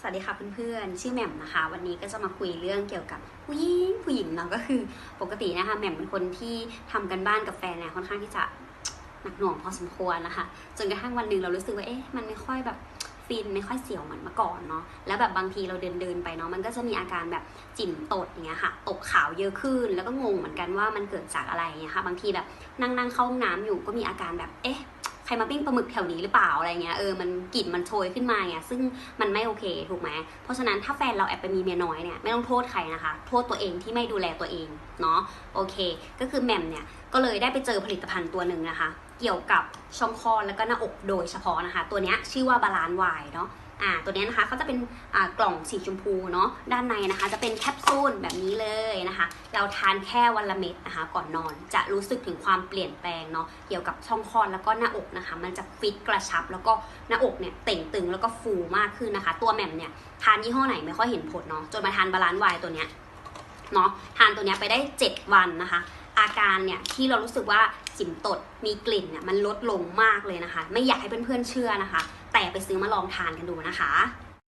สวัสดีค่ะเพื่อนๆ ชื่อแหม่มนะคะ วันนี้ก็จะมาคุยเรื่องเกี่ยวกับผู้หญิงผู้หญิงเนาะก็คือปกตินะคะแหม่มเป็นคนที่ทำกันบ้านกับแฟนเนี่ยค่อนข้างที่จะหนักหน่วงพอสมควรนะคะจนกระทั่งวันหนึ่งเรารู้สึกว่าเอ๊ะมันไม่ค่อยแบบฟินไม่ค่อยเสียวเหมือนเมื่อก่อนเนาะแล้วแบบบางทีเราเดินเดินๆไปเนาะมันก็จะมีอาการแบบจิ่มตดอย่างเงี้ยค่ะ ตกขาวเยอะขึ้น แล้วก็งงเหมือนกันว่ามันเกิดจากอะไรเงี้ยค่ะ บางทีแบบนั่งนั่งๆเข้าห้องน้ำอยู่ก็มีอาการแบบเอ๊ะ ใครมาปิ้งปลาหมึกแถวนี้หรือเปล่าอะไรเงี้ยเออมันกลิ่นมันโชยขึ้นมาเงี้ยซึ่งมันไม่โอเคถูกไหมเพราะฉะนั้นถ้าแฟนเราแอบไปมีเมียน้อยเนี่ยไม่ต้องโทษใครนะคะ โทษตัวเองที่ไม่ดูแลตัวเองเนาะโอเค ก็คือแหม่มเนี่ยก็เลยได้ไปเจอผลิตภัณฑ์ตัวหนึ่งนะคะ เกี่ยวกับช่องคอแล้วก็หน้าอกโดยเฉพาะนะคะ ตัวเนี้ยชื่อว่าบาลานซ์วายเนาะอ่าตัวเนี้ยนะคะเขาจะเป็นอ่ากล่องสีชมพูเนาะด้านในนะคะ จะเป็นแคปซูลแบบนี้เลยนะคะ เราทานแค่วันละเม็ดนะคะ ก่อนนอนจะรู้สึกถึงความเปลี่ยนแปลงเนาะเกี่ยวกับช่องคลอดแล้วก็หน้าอกนะคะ มันจะฟิตกระชับแล้วก็หน้าอกเนี่ยเต่งตึงแล้วก็ฟูมากขึ้นนะคะ ตัวแหม่มเนี่ยทานยี่ห้อไหนไม่ค่อยเห็นผลเนาะจนมาทานบาลานซ์วายตัวเนี้ยเนาะทานตัวเนี้ยไปได้ 7 วันนะคะ อาการเนี่ยที่เรารู้สึกว่าจิ๋มตดมีกลิ่นเนี่ยมันลดลงมากเลยนะคะ ไม่อยากให้เพื่อนๆเชื่อนะคะ แต่ไปซื้อมาลองทานกันดูนะคะ